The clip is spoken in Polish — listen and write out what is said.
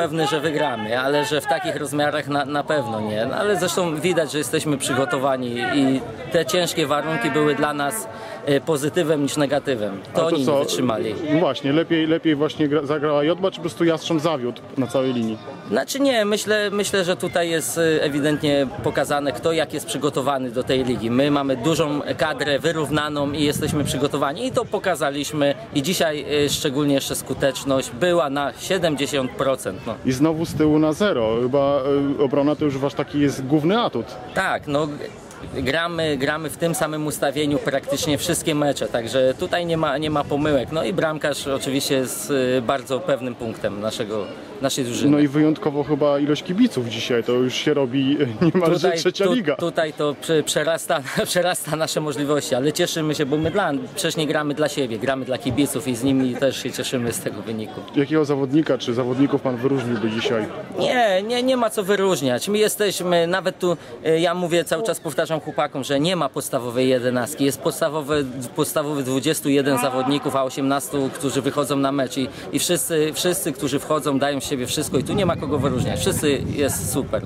pewny, że wygramy, ale że w takich rozmiarach na, na pewno nie. No, ale zresztą widać, że jesteśmy przygotowani i te ciężkie warunki były dla nas pozytywem niż negatywem. A To oni nie wytrzymali. No właśnie, lepiej, lepiej właśnie gra, zagrała Jodba, czy po prostu Jastrząb zawiódł na całej linii? Znaczy nie, myślę, myślę, że tutaj jest e, ewidentnie pokazane, kto jak jest przygotowany do tej ligi. My mamy dużą kadrę wyrównaną i jesteśmy przygotowani i to pokazaliśmy i dzisiaj e, szczególnie jeszcze skuteczność była na 70%. No. I znowu z tyłu na zero. Chyba obrona to już wasz taki jest główny atut. Tak, no gramy, gramy w tym samym ustawieniu praktycznie wszystkie mecze, także tutaj nie ma, nie ma pomyłek. No i bramkarz oczywiście jest y, bardzo pewnym punktem naszego, naszej drużyny. No i wyjątkowo chyba ilość kibiców dzisiaj, to już się robi niemalże trzecia tu- liga. Tutaj to prze- przerasta, przerasta nasze możliwości, ale cieszymy się, bo my dla, przecież nie gramy dla siebie, gramy dla kibiców i z nimi też się cieszymy z tego wyniku. Jakiego zawodnika czy zawodników pan wyróżniłby dzisiaj? Nie, nie, nie ma co wyróżniać. My jesteśmy, nawet tu e, ja mówię cały czas powtarzam chłopakom, że nie ma podstawowej jedenastki. Jest podstawowe, podstawowy 21 zawodników, a 18, którzy wychodzą na mecz i, i wszyscy, wszyscy, którzy wchodzą, dają z siebie wszystko i tu nie ma kogo wyróżniać. Wszyscy jest super.